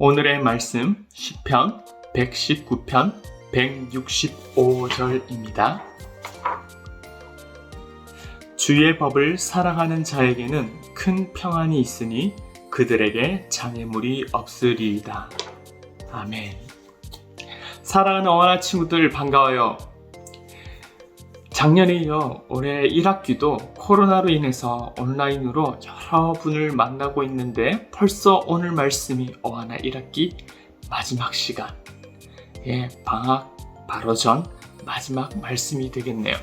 오늘의 말씀 시편 119편 165절입니다. 주의 법을 사랑하는 자에게는 큰 평안이 있으니 그들에게 장애물이 없으리이다. 아멘. 사랑하는 어머나 친구들 반가워요. 작년에 이어 올해 1학기도 코로나로 인해서 온라인으로 여러분을 만나고 있는데 벌써 오늘 말씀이 어하나 1학기 마지막 시간. 예, 방학 바로 전 마지막 말씀이 되겠네요.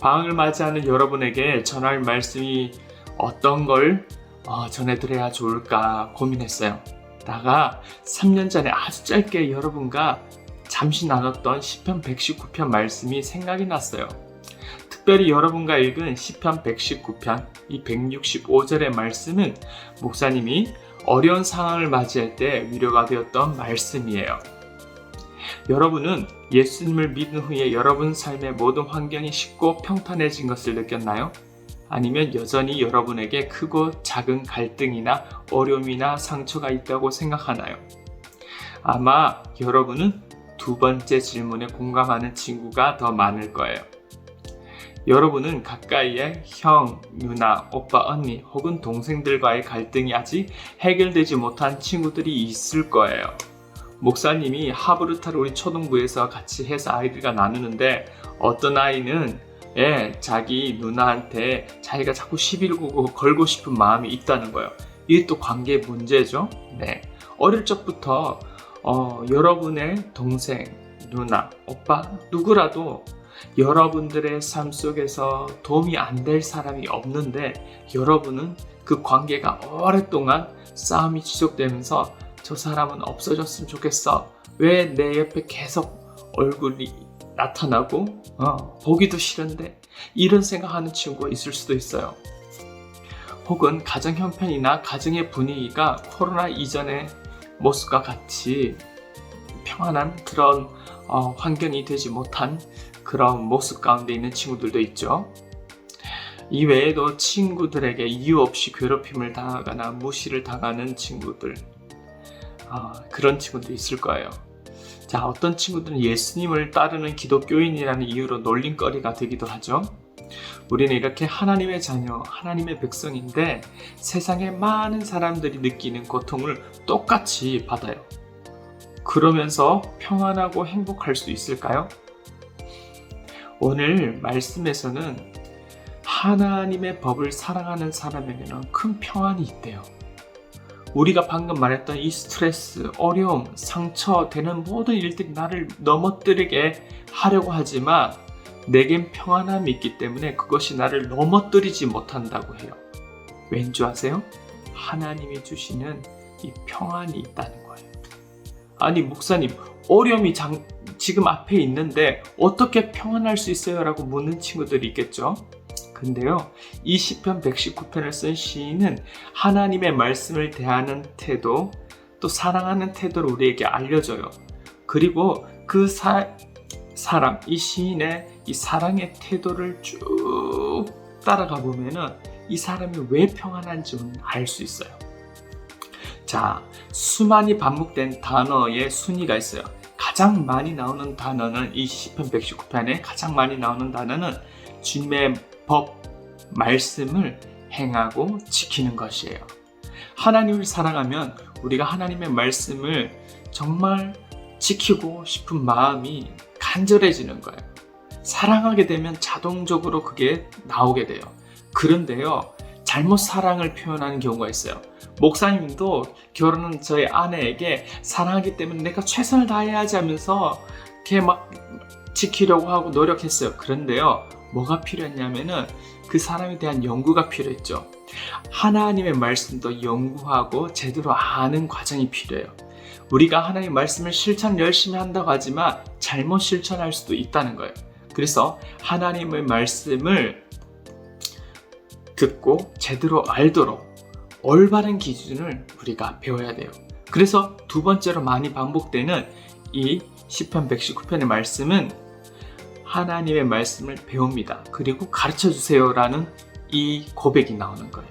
방학을 맞이하는 여러분에게 전할 말씀이 어떤 걸 어, 전해드려야 좋을까 고민했어요. 다가 3년 전에 아주 짧게 여러분과 잠시 나눴던 시편 119편 말씀이 생각이 났어요. 특별히 여러분과 읽은 시편 119편 이 165절의 말씀은 목사님이 어려운 상황을 맞이할 때 위로가 되었던 말씀이에요. 여러분은 예수님을 믿은 후에 여러분 삶의 모든 환경이 쉽고 평탄해진 것을 느꼈나요? 아니면 여전히 여러분에게 크고 작은 갈등이나 어려움이나 상처가 있다고 생각하나요? 아마 여러분은 두 번째 질문에 공감하는 친구가 더 많을 거예요. 여러분은 가까이에 형, 누나, 오빠, 언니 혹은 동생들과의 갈등이 아직 해결되지 못한 친구들이 있을 거예요. 목사님이 하브르타를 우리 초등부에서 같이 해서 아이들과 나누는데 어떤 아이는 예, 자기 누나한테 자기가 자꾸 시비를 걸고 싶은 마음이 있다는 거예요. 이게 또 관계 문제죠. 네. 어릴 적부터 어, 여러분의 동생, 누나, 오빠, 누구라도 여러분들의 삶 속에서 도움이 안 될 사람이 없는데 여러분은 그 관계가 오랫동안 싸움이 지속되면서 저 사람은 없어졌으면 좋겠어. 왜 내 옆에 계속 얼굴이 나타나고 어, 보기도 싫은데 이런 생각하는 친구가 있을 수도 있어요. 혹은 가정 형편이나 가정의 분위기가 코로나 이전의 모습과 같이 평안한 그런 어, 환경이 되지 못한 그런 모습 가운데 있는 친구들도 있죠. 이 외에도 친구들에게 이유 없이 괴롭힘을 당하거나 무시를 당하는 친구들, 어, 그런 친구도 있을 거예요. 자, 어떤 친구들은 예수님을 따르는 기독교인이라는 이유로 놀림거리가 되기도 하죠. 우리는 이렇게 하나님의 자녀, 하나님의 백성인데 세상의 많은 사람들이 느끼는 고통을 똑같이 받아요. 그러면서 평안하고 행복할 수 있을까요? 오늘 말씀에서는 하나님의 법을 사랑하는 사람에게는 큰 평안이 있대요. 우리가 방금 말했던 이 스트레스, 어려움, 상처 되는 모든 일들이 나를 넘어뜨리게 하려고 하지만 내겐 평안함이 있기 때문에 그것이 나를 넘어뜨리지 못한다고 해요. 왠지 아세요? 하나님이 주시는 이 평안이 있다는 거예요. 아니, 목사님, 어려움이 장, 지금 앞에 있는데 어떻게 평안할 수 있어요? 라고 묻는 친구들이 있겠죠? 근데요, 이 시편 119편을 쓴 시인은 하나님의 말씀을 대하는 태도, 또 사랑하는 태도를 우리에게 알려줘요. 그리고 그 사, 사람, 이 시인의 이 사랑의 태도를 쭉 따라가 보면은 이 사람이 왜 평안한지 알 수 있어요. 자, 수많이 반복된 단어의 순위가 있어요. 가장 많이 나오는 단어는 이 시편 119편에 가장 많이 나오는 단어는 주님의 법, 말씀을 행하고 지키는 것이에요. 하나님을 사랑하면 우리가 하나님의 말씀을 정말 지키고 싶은 마음이 간절해지는 거예요. 사랑하게 되면 자동적으로 그게 나오게 돼요. 그런데요, 잘못 사랑을 표현하는 경우가 있어요. 목사님도 결혼은 저희 아내에게 사랑하기 때문에 내가 최선을 다해야지 하면서 이렇게 막 지키려고 하고 노력했어요. 그런데요, 뭐가 필요했냐면은 그 사람에 대한 연구가 필요했죠. 하나님의 말씀도 연구하고 제대로 아는 과정이 필요해요. 우리가 하나님의 말씀을 실천 열심히 한다고 하지만 잘못 실천할 수도 있다는 거예요. 그래서 하나님의 말씀을 듣고 제대로 알도록 올바른 기준을 우리가 배워야 돼요. 그래서 두 번째로 많이 반복되는 이 시편 119편의 말씀은 하나님의 말씀을 배웁니다. 그리고 가르쳐 주세요라는 이 고백이 나오는 거예요.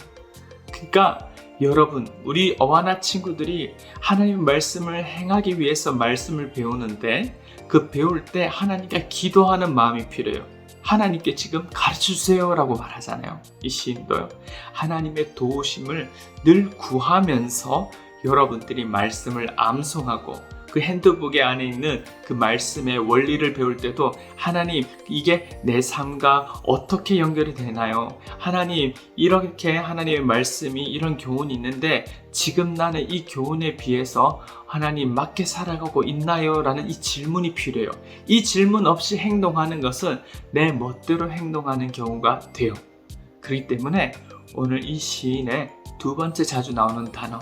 그러니까 여러분, 우리 어와나 친구들이 하나님의 말씀을 행하기 위해서 말씀을 배우는데 그 배울 때 하나님께 기도하는 마음이 필요해요. 하나님께 지금 가르쳐 주세요라고 말하잖아요. 이 시인도요. 하나님의 도우심을 늘 구하면서 여러분들이 말씀을 암송하고 그 핸드북에 안에 있는 그 말씀의 원리를 배울 때도 하나님 이게 내 삶과 어떻게 연결이 되나요? 하나님 이렇게 하나님의 말씀이 이런 교훈이 있는데 지금 나는 이 교훈에 비해서 하나님 맞게 살아가고 있나요? 라는 이 질문이 필요해요. 이 질문 없이 행동하는 것은 내 멋대로 행동하는 경우가 돼요. 그렇기 때문에 오늘 이 시인의 두 번째 자주 나오는 단어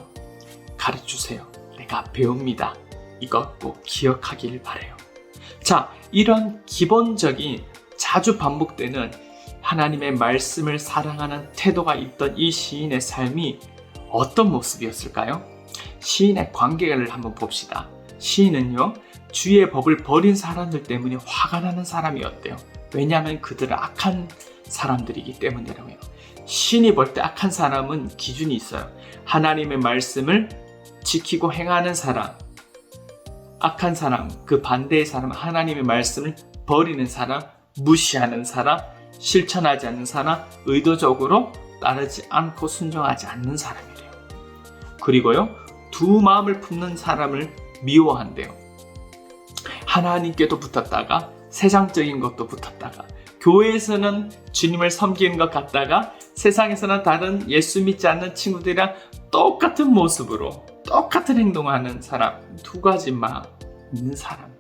가르쳐 주세요. 내가 배웁니다. 이것 꼭 기억하길 바래요. 자, 이런 기본적인 자주 반복되는 하나님의 말씀을 사랑하는 태도가 있던 이 시인의 삶이 어떤 모습이었을까요? 시인의 관계를 한번 봅시다. 시인은요, 주의 법을 버린 사람들 때문에 화가 나는 사람이었대요. 왜냐하면 그들은 악한 사람들이기 때문이라고요. 신이 볼 때 악한 사람은 기준이 있어요. 하나님의 말씀을 지키고 행하는 사람, 악한 사람, 그 반대의 사람, 하나님의 말씀을 버리는 사람, 무시하는 사람, 실천하지 않는 사람, 의도적으로 따르지 않고 순종하지 않는 사람이래요. 그리고요, 두 마음을 품는 사람을 미워한대요. 하나님께도 붙었다가 세상적인 것도 붙었다가 교회에서는 주님을 섬기는 것 같다가 세상에서는 다른 예수 믿지 않는 친구들이랑 똑같은 모습으로 똑같은 행동하는 사람 두 가지 마음 있는 사람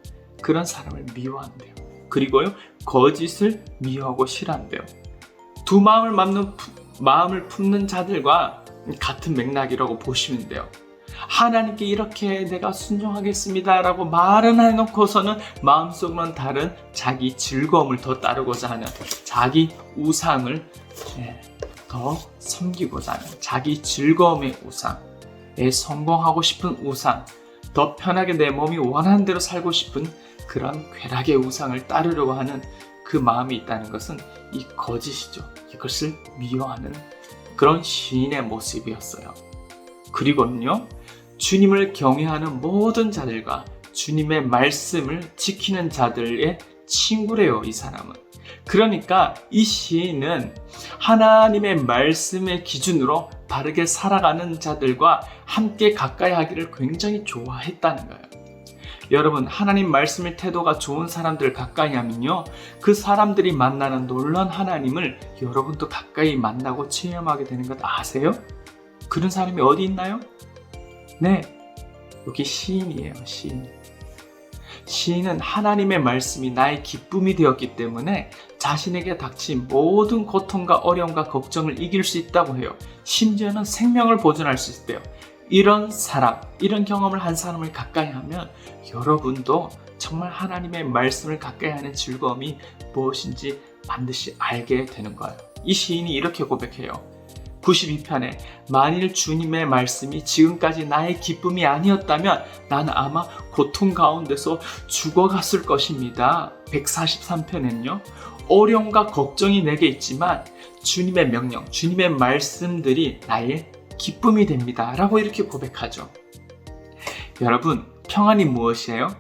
그런 사람을 미워한대요. 그리고요 거짓을 미워하고 싫어한대요. 두 마음을 맞는 마음을 품는 자들과 같은 맥락이라고 보시면 돼요. 하나님께 이렇게 내가 순종하겠습니다라고 말은 해놓고서는 마음속으로는 다른 자기 즐거움을 더 따르고자 하는 자기 우상을 예, 더 섬기고자 하는 자기 즐거움의 우상에 성공하고 싶은 우상 더 편하게 내 몸이 원하는 대로 살고 싶은 그런 쾌락의 우상을 따르려고 하는 그 마음이 있다는 것은 이 거짓이죠. 이것을 미워하는 그런 시인의 모습이었어요. 그리고는요, 주님을 경외하는 모든 자들과 주님의 말씀을 지키는 자들의 친구래요, 이 사람은. 그러니까 이 시인은 하나님의 말씀의 기준으로 바르게 살아가는 자들과 함께 가까이 하기를 굉장히 좋아했다는 거예요. 여러분, 하나님 말씀의 태도가 좋은 사람들을 가까이 하면요. 그 사람들이 만나는 놀란 하나님을 여러분도 가까이 만나고 체험하게 되는 것 아세요? 그런 사람이 어디 있나요? 네, 여기 시인이에요, 시인. 시인은 하나님의 말씀이 나의 기쁨이 되었기 때문에 자신에게 닥친 모든 고통과 어려움과 걱정을 이길 수 있다고 해요. 심지어는 생명을 보존할 수 있대요. 이런 사람, 이런 경험을 한 사람을 가까이 하면 여러분도 정말 하나님의 말씀을 가까이 하는 즐거움이 무엇인지 반드시 알게 되는 거예요. 이 시인이 이렇게 고백해요. 92편에 만일 주님의 말씀이 지금까지 나의 기쁨이 아니었다면 나는 아마 고통 가운데서 죽어갔을 것입니다. 143편에는요. 어려움과 걱정이 내게 있지만 주님의 명령, 주님의 말씀들이 나의 기쁨이 됩니다. 라고 이렇게 고백하죠. 여러분, 평안이 무엇이에요?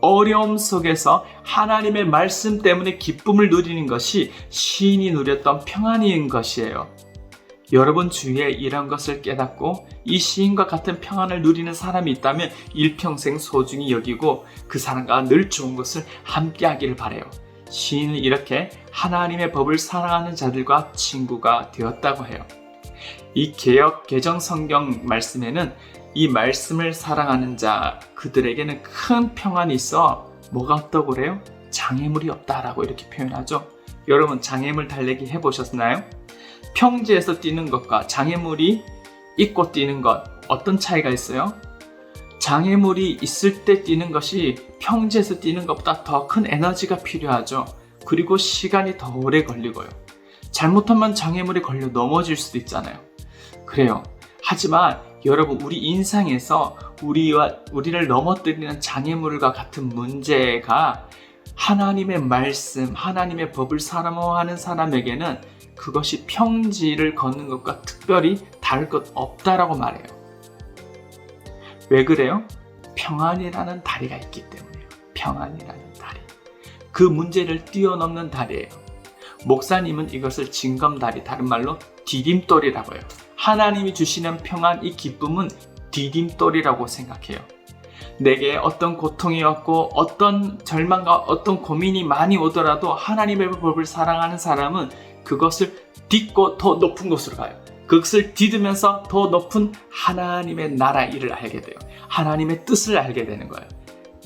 어려움 속에서 하나님의 말씀 때문에 기쁨을 누리는 것이 시인이 누렸던 평안인 것이에요. 여러분 주위에 이런 것을 깨닫고 이 시인과 같은 평안을 누리는 사람이 있다면 일평생 소중히 여기고 그 사람과 늘 좋은 것을 함께 하기를 바래요. 시인은 이렇게 하나님의 법을 사랑하는 자들과 친구가 되었다고 해요. 이 개혁 개정 성경 말씀에는 이 말씀을 사랑하는 자 그들에게는 큰 평안이 있어 뭐가 없다고 그래요? 장애물이 없다라고 이렇게 표현하죠. 여러분 장애물 달래기 해보셨나요? 평지에서 뛰는 것과 장애물이 있고 뛰는 것 어떤 차이가 있어요? 장애물이 있을 때 뛰는 것이 평지에서 뛰는 것보다 더 큰 에너지가 필요하죠. 그리고 시간이 더 오래 걸리고요. 잘못하면 장애물에 걸려 넘어질 수도 있잖아요. 그래요. 하지만 여러분 우리 인상에서 우리와 우리를 넘어뜨리는 장애물과 같은 문제가 하나님의 말씀, 하나님의 법을 사랑하는 사람에게는 그것이 평지를 걷는 것과 특별히 다를 것 없다라고 말해요. 왜 그래요? 평안이라는 다리가 있기 때문에요. 평안이라는 다리. 그 문제를 뛰어넘는 다리예요. 목사님은 이것을 징검다리, 다른 말로 디딤돌이라고 해요. 하나님이 주시는 평안, 이 기쁨은 디딤돌이라고 생각해요. 내게 어떤 고통이 왔고 어떤 절망과 어떤 고민이 많이 오더라도 하나님의 법을 사랑하는 사람은 그것을 딛고 더 높은 곳으로 가요. 그것을 디으면서 더 높은 하나님의 나라 일을 알게 돼요. 하나님의 뜻을 알게 되는 거예요.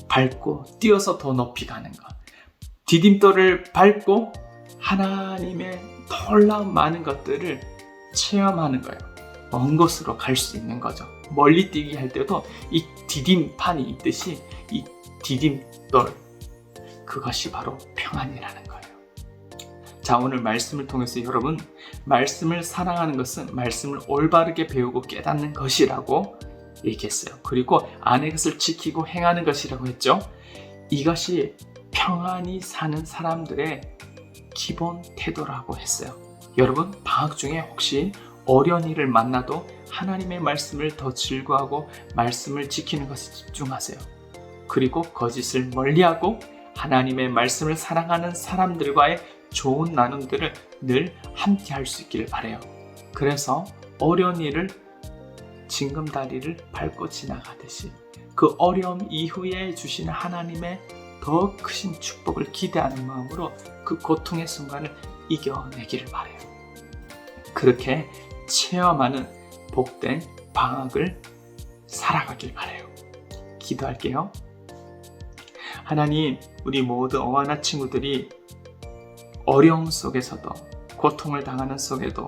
밟고 뛰어서 더 높이 가는 것. 디딤돌을 밟고 하나님의 놀라운 많은 것들을 체험하는 거예요. 먼 곳으로 갈 수 있는 거죠. 멀리 뛰기 할 때도 이 디딤판이 있듯이 이 디딤돌 그것이 바로 평안이라는 거예요. 자, 오늘 말씀을 통해서 여러분 말씀을 사랑하는 것은 말씀을 올바르게 배우고 깨닫는 것이라고 얘기했어요. 그리고 안의 것을 지키고 행하는 것이라고 했죠. 이것이 평안히 사는 사람들의 기본 태도라고 했어요. 여러분, 방학 중에 혹시 일을 만나도 하나님의 말씀을 더 즐거워하고 말씀을 지키는 것에 집중하세요. 그리고 거짓을 멀리하고 하나님의 말씀을 사랑하는 사람들과의 좋은 나눔들을 늘 함께 할 수 있기를 바래요. 그래서 어려운 일을 징금다리를 밟고 지나가듯이 그 어려움 이후에 주시는 하나님의 더 크신 축복을 기대하는 마음으로 그 고통의 순간을 이겨내기를 바래요. 그렇게 체험하는 복된 방학을 살아가길 바래요. 기도할게요. 하나님, 우리 모두 어와나 친구들이 어려움 속에서도 고통을 당하는 속에도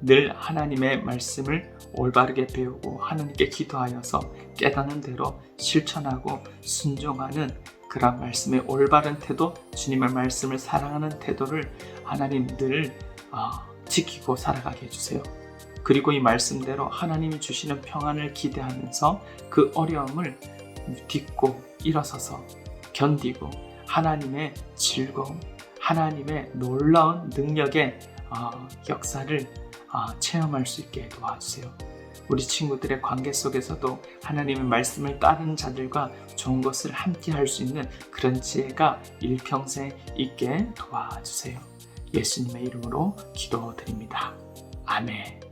늘 하나님의 말씀을 올바르게 배우고 하나님께 기도하여서 깨닫는 대로 실천하고 순종하는 그런 말씀의 올바른 태도, 주님의 말씀을 사랑하는 태도를 하나님 늘 어, 지키고 살아가게 해주세요. 그리고 이 말씀대로 하나님이 주시는 평안을 기대하면서 그 어려움을 딛고 일어서서 견디고 하나님의 즐거움, 하나님의 놀라운 능력의 어, 역사를 어, 체험할 수 있게 도와주세요. 우리 친구들의 관계 속에서도 하나님의 말씀을 따르는 자들과 좋은 것을 함께 할 수 있는 그런 지혜가 일평생 있게 도와주세요. 예수님의 이름으로 기도드립니다. 아멘.